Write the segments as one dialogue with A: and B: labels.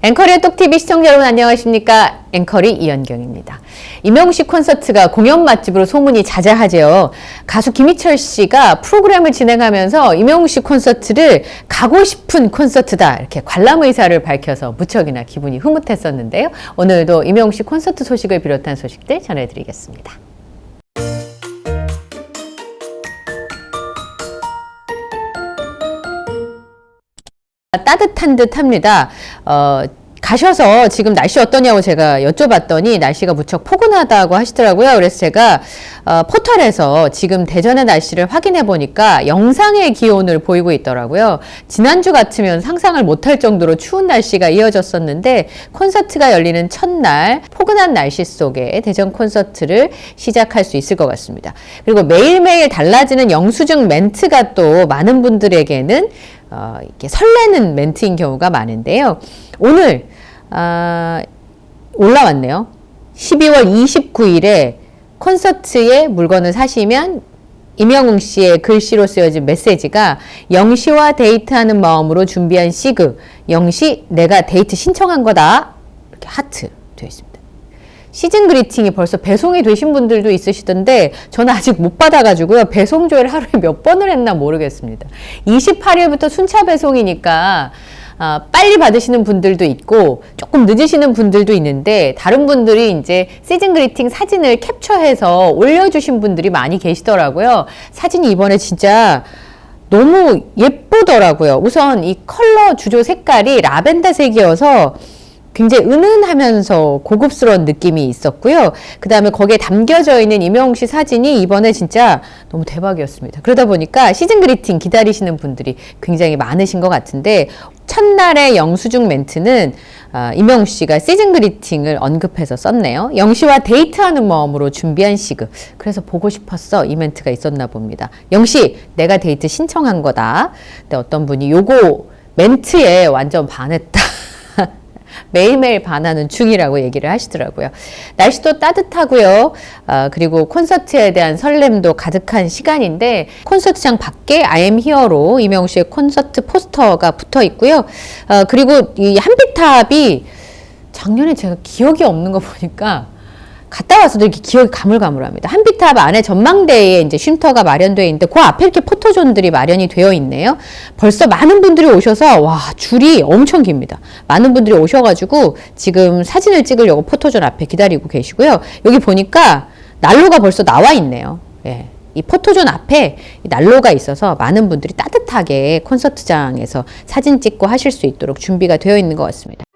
A: 앵커리의 똑TV 시청자 여러분 안녕하십니까. 앵커리 이연경입니다. 임영식 콘서트가 공연 맛집으로 소문이 자자하죠. 가수 김희철 씨가 프로그램을 진행하면서 임영식 콘서트를 가고 싶은 콘서트다. 이렇게 관람 의사를 밝혀서 무척이나 기분이 흐뭇했었는데요. 오늘도 임영식 콘서트 소식을 비롯한 소식들 전해드리겠습니다. 따뜻한 듯 합니다. 어, 가셔서 지금 날씨 어떠냐고 제가 여쭤봤더니 날씨가 무척 포근하다고 하시더라고요. 그래서 제가 어, 포털에서 지금 대전의 날씨를 확인해 보니까 영상의 기온을 보이고 있더라고요. 지난주 같으면 상상을 못할 정도로 추운 날씨가 이어졌었는데 콘서트가 열리는 첫날 포근한 날씨 속에 대전 콘서트를 시작할 수 있을 것 같습니다. 그리고 매일매일 달라지는 영수증 멘트가 또 많은 분들에게는 어, 이렇게 설레는 멘트인 경우가 많은데요. 오늘 아, 올라왔네요. 12월 29일에 콘서트에 물건을 사시면 임영웅 씨의 글씨로 쓰여진 메시지가 영시와 데이트하는 마음으로 준비한 시그 영시 내가 데이트 신청한 거다 이렇게 하트 되어 있습니다. 시즌 그리팅이 벌써 배송이 되신 분들도 있으시던데 저는 아직 못 받아가지고요. 배송 조회를 하루에 몇 번을 했나 모르겠습니다. 28일부터 순차 배송이니까 아, 빨리 받으시는 분들도 있고 조금 늦으시는 분들도 있는데 다른 분들이 이제 시즌 그리팅 사진을 캡처해서 올려주신 분들이 많이 계시더라고요. 사진이 이번에 진짜 너무 예쁘더라고요. 우선 이 컬러 주조 색깔이 라벤더색이어서 굉장히 은은하면서 고급스러운 느낌이 있었고요. 그 다음에 거기에 담겨져 있는 임영웅 씨 사진이 이번에 진짜 너무 대박이었습니다. 그러다 보니까 시즌 그리팅 기다리시는 분들이 굉장히 많으신 것 같은데 첫날의 영수증 멘트는 아, 임영웅 씨가 시즌 그리팅을 언급해서 썼네요. 영 씨와 데이트하는 마음으로 준비한 시그. 그래서 보고 싶었어. 이 멘트가 있었나 봅니다. 영 씨, 내가 데이트 신청한 거다. 근데 어떤 분이 요거 멘트에 완전 반했다. 매일매일 반하는 중이라고 얘기를 하시더라고요. 날씨도 따뜻하고요. 아, 그리고 콘서트에 대한 설렘도 가득한 시간인데 콘서트장 밖에 am here로 이명우 씨의 콘서트 포스터가 붙어 있고요. 아, 그리고 이 한빛탑이 작년에 제가 기억이 없는 거 보니까 갔다 와서도 이렇게 기억이 가물가물합니다. 한빛탑 안에 전망대에 이제 쉼터가 마련되어 있는데 그 앞에 이렇게 포토존들이 마련이 되어 있네요. 벌써 많은 분들이 오셔서 와 줄이 엄청 깁니다. 많은 분들이 오셔가지고 지금 사진을 찍으려고 포토존 앞에 기다리고 계시고요. 여기 보니까 난로가 벌써 나와 있네요. 예. 이 포토존 앞에 난로가 있어서 많은 분들이 따뜻하게 콘서트장에서 사진 찍고 하실 수 있도록 준비가 되어 있는 것 같습니다.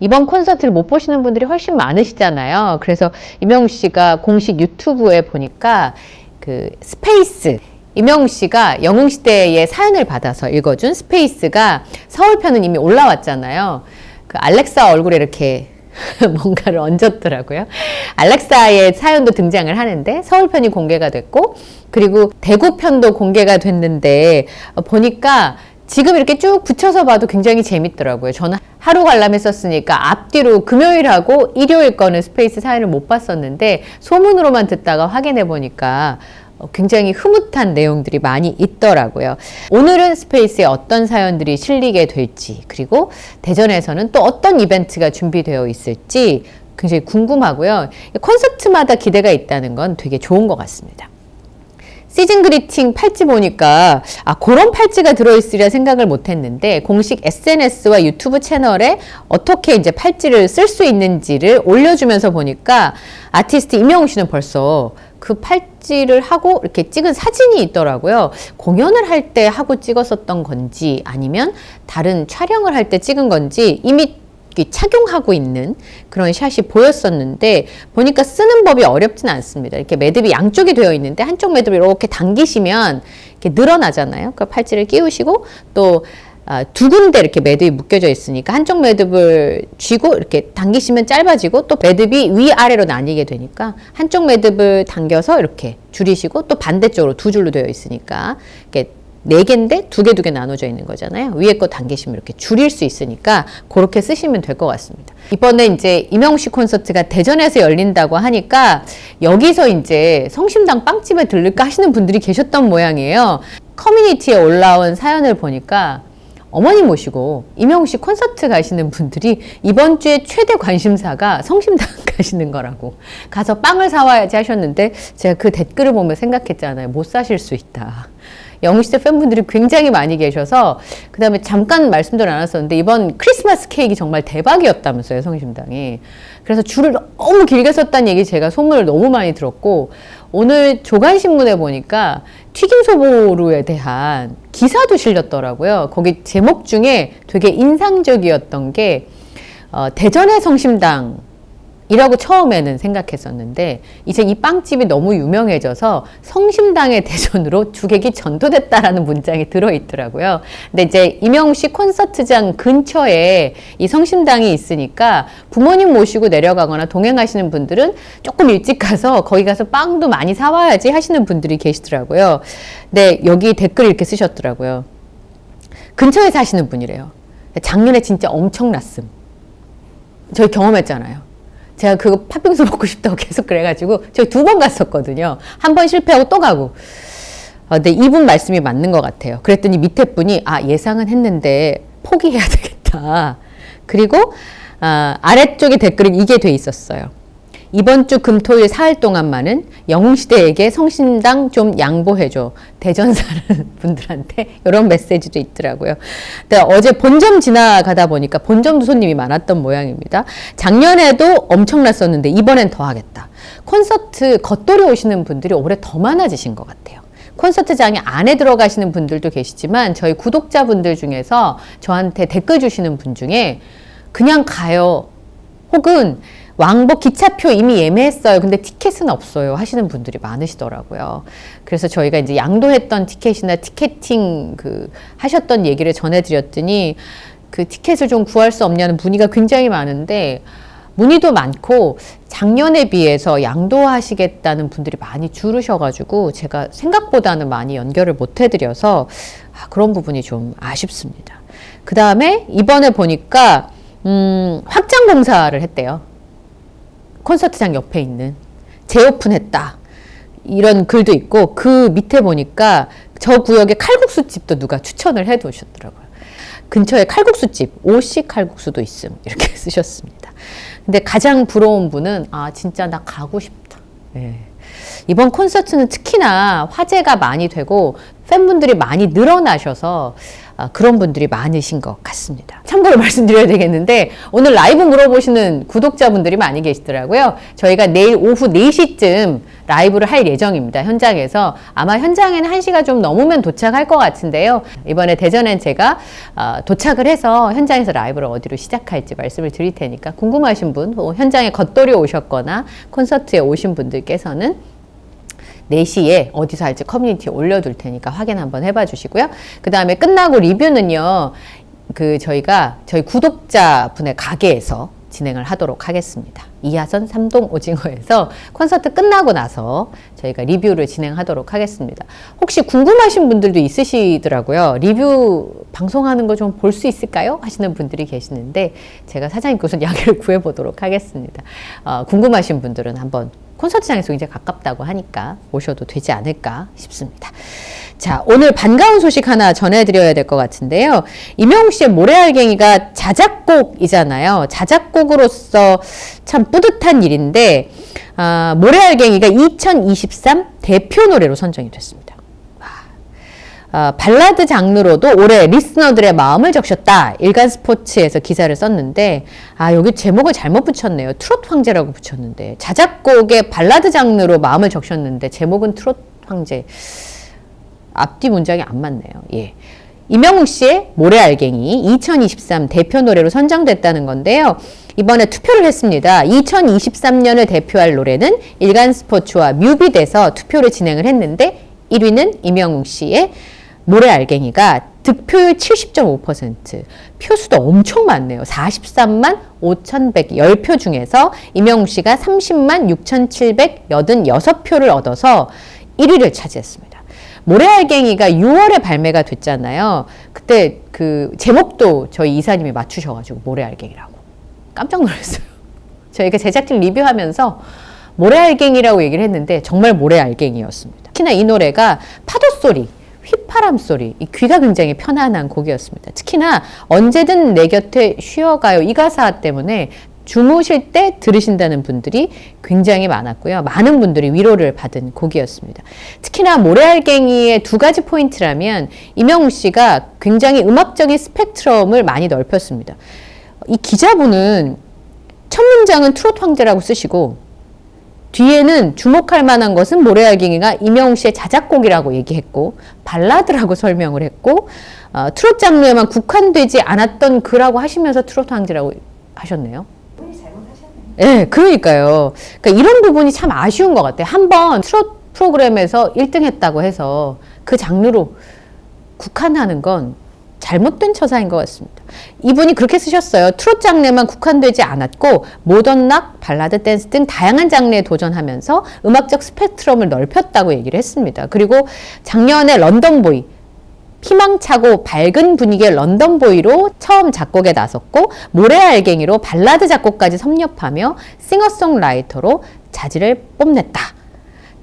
A: 이번 콘서트를 못 보시는 분들이 훨씬 많으시잖아요. 그래서 이명우 씨가 공식 유튜브에 보니까 그 스페이스 이명우 씨가 영웅시대의 사연을 받아서 읽어준 스페이스가 서울편은 이미 올라왔잖아요. 그 알렉사 얼굴에 이렇게 뭔가를 얹었더라고요. 알렉사의 사연도 등장을 하는데 서울편이 공개가 됐고 그리고 대구편도 공개가 됐는데 어, 보니까 지금 이렇게 쭉 붙여서 봐도 굉장히 재밌더라고요. 저는 하루 관람했었으니까 앞뒤로 금요일하고 일요일 거는 스페이스 사연을 못 봤었는데 소문으로만 듣다가 확인해 보니까 어, 굉장히 흐뭇한 내용들이 많이 있더라고요. 오늘은 스페이스에 어떤 사연들이 실리게 될지, 그리고 대전에서는 또 어떤 이벤트가 준비되어 있을지 굉장히 궁금하고요. 콘서트마다 기대가 있다는 건 되게 좋은 것 같습니다. 시즌 그리팅 팔찌 보니까 아 그런 팔찌가 들어있으리라 생각을 못했는데 공식 SNS와 유튜브 채널에 어떻게 이제 팔찌를 쓸 수 있는지를 올려주면서 보니까 아티스트 임영웅 씨는 벌써 그 팔찌를 하고 이렇게 찍은 사진이 있더라고요. 공연을 할 때 하고 찍었었던 건지 아니면 다른 촬영을 할 때 찍은 건지 이미 착용하고 있는 그런 샷이 보였었는데 보니까 쓰는 법이 어렵진 않습니다. 이렇게 매듭이 양쪽이 되어 있는데 한쪽 매듭을 이렇게 당기시면 이렇게 늘어나잖아요. 그 팔찌를 끼우시고 또 아, 두 군데 이렇게 매듭이 묶여져 있으니까 한쪽 매듭을 쥐고 이렇게 당기시면 짧아지고 또 매듭이 위아래로 나뉘게 되니까 한쪽 매듭을 당겨서 이렇게 줄이시고 또 반대쪽으로 두 줄로 되어 있으니까 이렇게 네 개인데 두 개 두 개 나눠져 있는 거잖아요. 위에 거 당기시면 이렇게 줄일 수 있으니까 그렇게 쓰시면 될 것 같습니다. 이번에 이제 이명우 씨 콘서트가 대전에서 열린다고 하니까 여기서 이제 성심당 빵집에 들를까 하시는 분들이 계셨던 모양이에요. 커뮤니티에 올라온 사연을 보니까 어머니 모시고 이명우 씨 콘서트 가시는 분들이 이번 주에 최대 관심사가 성심당 가시는 거라고 가서 빵을 사와야지 하셨는데 제가 그 댓글을 보면 생각했잖아요. 못 사실 수 있다. 영웅시대 팬분들이 굉장히 많이 계셔서 그 다음에 잠깐 말씀도 나눴었는데 이번 크리스마스 케이크 정말 대박이었다면서요 성심당이. 그래서 줄을 너무 길게 섰다는 얘기 제가 소문을 너무 많이 들었고 오늘 조간신문에 보니까 튀김소보루에 대한 기사도 실렸더라고요. 거기 제목 중에 되게 인상적이었던 게 어, 대전의 성심당 이라고 처음에는 생각했었는데 이제 이 빵집이 너무 유명해져서 성심당의 대전으로 주객이 전도됐다라는 문장이 들어있더라고요. 근데 이제 이명우 씨 콘서트장 근처에 이 성심당이 있으니까 부모님 모시고 내려가거나 동행하시는 분들은 조금 일찍 가서 거기 가서 빵도 많이 사와야지 하시는 분들이 계시더라고요. 근데 여기 댓글 이렇게 쓰셨더라고요. 근처에 사시는 분이래요. 작년에 진짜 엄청 났음. 저희 경험했잖아요. 제가 그거 팥빙수 먹고 싶다고 계속 그래가지고 저희 두 번 갔었거든요. 한 번 실패하고 또 가고. 어, 근데 이분 말씀이 맞는 것 같아요. 그랬더니 밑에 분이 아 예상은 했는데 포기해야 되겠다. 그리고 아, 아래쪽에 댓글이 이게 돼 있었어요. 이번 주 금토일 사흘 동안만은 영웅시대에게 성신당 좀 양보해줘. 대전 사는 분들한테 이런 메시지도 있더라고요. 근데 어제 본점 지나가다 보니까 본점도 손님이 많았던 모양입니다. 작년에도 엄청났었는데 이번엔 더 하겠다. 콘서트 겉돌이 오시는 분들이 올해 더 많아지신 것 같아요. 콘서트장에 안에 들어가시는 분들도 계시지만 저희 구독자분들 중에서 저한테 댓글 주시는 분 중에 그냥 가요. 혹은 왕복 기차표 이미 예매했어요. 근데 티켓은 없어요. 하시는 분들이 많으시더라고요. 그래서 저희가 이제 양도했던 티켓이나 티켓팅 그 하셨던 얘기를 전해드렸더니 그 티켓을 좀 구할 수 없냐는 문의가 굉장히 많은데 문의도 많고 작년에 비해서 양도하시겠다는 분들이 많이 줄으셔가지고 제가 생각보다는 많이 연결을 못 해드려서 아, 그런 부분이 좀 아쉽습니다. 그 다음에 이번에 보니까 음, 확장 공사를 했대요. 콘서트장 옆에 있는 재오픈했다. 이런 글도 있고 그 밑에 보니까 저 구역에 칼국수 집도 누가 추천을 해 두셨더라고요. 근처에 칼국수 집, 오씨 칼국수도 있음. 이렇게 쓰셨습니다. 근데 가장 부러운 분은 아 진짜 나 가고 싶다. 네. 이번 콘서트는 특히나 화제가 많이 되고 팬분들이 많이 늘어나셔서 아, 그런 분들이 많으신 것 같습니다. 참고로 말씀드려야 되겠는데 오늘 라이브 물어보시는 구독자분들이 많이 계시더라고요. 저희가 내일 오후 4시쯤 라이브를 할 예정입니다. 현장에서 아마 현장에는 1시가 좀 넘으면 도착할 것 같은데요. 이번에 대전엔 제가 어, 도착을 해서 현장에서 라이브를 어디로 시작할지 말씀을 드릴 테니까 궁금하신 분, 뭐 현장에 겉돌이 오셨거나 콘서트에 오신 분들께서는 4시에 어디서 할지 커뮤니티에 올려둘 테니까 확인 한번 해봐 주시고요. 그 다음에 끝나고 리뷰는요, 그 저희가 저희 구독자분의 가게에서 진행을 하도록 하겠습니다. 이하선 삼동 오징어에서 콘서트 끝나고 나서 저희가 리뷰를 진행하도록 하겠습니다. 혹시 궁금하신 분들도 있으시더라고요. 리뷰 방송하는 거 좀 볼 수 있을까요? 하시는 분들이 계시는데 제가 사장님께서 양해를 구해보도록 하겠습니다. 어, 궁금하신 분들은 한번 콘서트장에서 굉장히 가깝다고 하니까 오셔도 되지 않을까 싶습니다. 자, 오늘 반가운 소식 하나 전해드려야 될 것 같은데요. 임영웅 씨의 모래알갱이가 자작곡이잖아요. 자작곡으로서 참 뿌듯한 일인데, 아, 모래알갱이가 2023 대표 노래로 선정이 됐습니다. 아, 발라드 장르로도 올해 리스너들의 마음을 적셨다. 일간 스포츠에서 기사를 썼는데, 아, 여기 제목을 잘못 붙였네요. 트롯 황제라고 붙였는데, 자작곡의 발라드 장르로 마음을 적셨는데, 제목은 트롯 황제. 앞뒤 문장이 안 맞네요. 예. 이명웅 씨의 모래알갱이 2023 대표 노래로 선정됐다는 건데요. 이번에 투표를 했습니다. 2023년을 대표할 노래는 일간 스포츠와 뮤비돼서 투표를 진행을 했는데 1위는 이명웅 씨의 모래 알갱이가 득표율 70.5%, 표수도 엄청 많네요. 43만 5,110표 중에서 이명웅 씨가 30만 6,786표를 얻어서 1위를 차지했습니다. 모래알갱이가 6월에 발매가 됐잖아요. 그때 그 제목도 저희 이사님이 맞추셔가지고 모래알갱이라고 깜짝 놀랐어요. 저희가 제작진 리뷰하면서 모래알갱이라고 얘기를 했는데 정말 모래알갱이였습니다. 특히나 이 노래가 파도 소리, 휘파람 소리, 이 귀가 굉장히 편안한 곡이었습니다. 특히나 언제든 내 곁에 쉬어가요 이 가사 때문에 주무실 때 들으신다는 분들이 굉장히 많았고요. 많은 분들이 위로를 받은 곡이었습니다. 특히나 모래알갱이의 두 가지 포인트라면 이명우 씨가 굉장히 음악적인 스펙트럼을 많이 넓혔습니다. 이 기자분은 첫 문장은 트로트 황제라고 쓰시고 뒤에는 주목할 만한 것은 모래알갱이가 이명웅 씨의 자작곡이라고 얘기했고 발라드라고 설명을 했고 어, 트로트 장르에만 국한되지 않았던 그라고 하시면서 트로트 황제라고 하셨네요. 예, 네, 그러니까요. 그러니까 이런 부분이 참 아쉬운 것 같아요. 한번 트롯 프로그램에서 1등 했다고 해서 그 장르로 국한하는 건 잘못된 처사인 것 같습니다. 이분이 그렇게 쓰셨어요. 트롯 장르만 국한되지 않았고 모던 락, 발라드 댄스 등 다양한 장르에 도전하면서 음악적 스펙트럼을 넓혔다고 얘기를 했습니다. 그리고 작년에 런던 보이 희망차고 밝은 분위기의 런던 보이로 처음 작곡에 나섰고 모래 알갱이로 발라드 작곡까지 섭렵하며 싱어송라이터로 자질을 뽐냈다.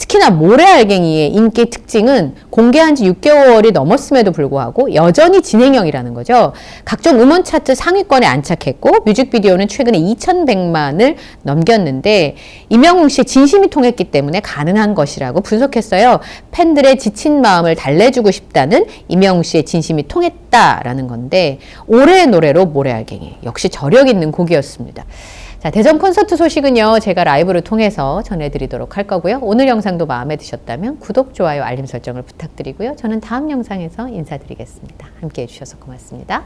A: 특히나 모래알갱이의 인기 특징은 공개한 지 6개월이 넘었음에도 불구하고 여전히 진행형이라는 거죠. 각종 음원 차트 상위권에 안착했고 뮤직비디오는 최근에 2,100만을 넘겼는데 이명웅 씨의 진심이 통했기 때문에 가능한 것이라고 분석했어요. 팬들의 지친 마음을 달래주고 싶다는 이명웅 씨의 진심이 통했다라는 건데 올해의 노래로 모래알갱이 역시 저력 있는 곡이었습니다. 자, 대전 콘서트 소식은요, 제가 라이브를 통해서 전해드리도록 할 거고요. 오늘 영상도 마음에 드셨다면 구독, 좋아요, 알림 설정을 부탁드리고요. 저는 다음 영상에서 인사드리겠습니다. 함께 해주셔서 고맙습니다.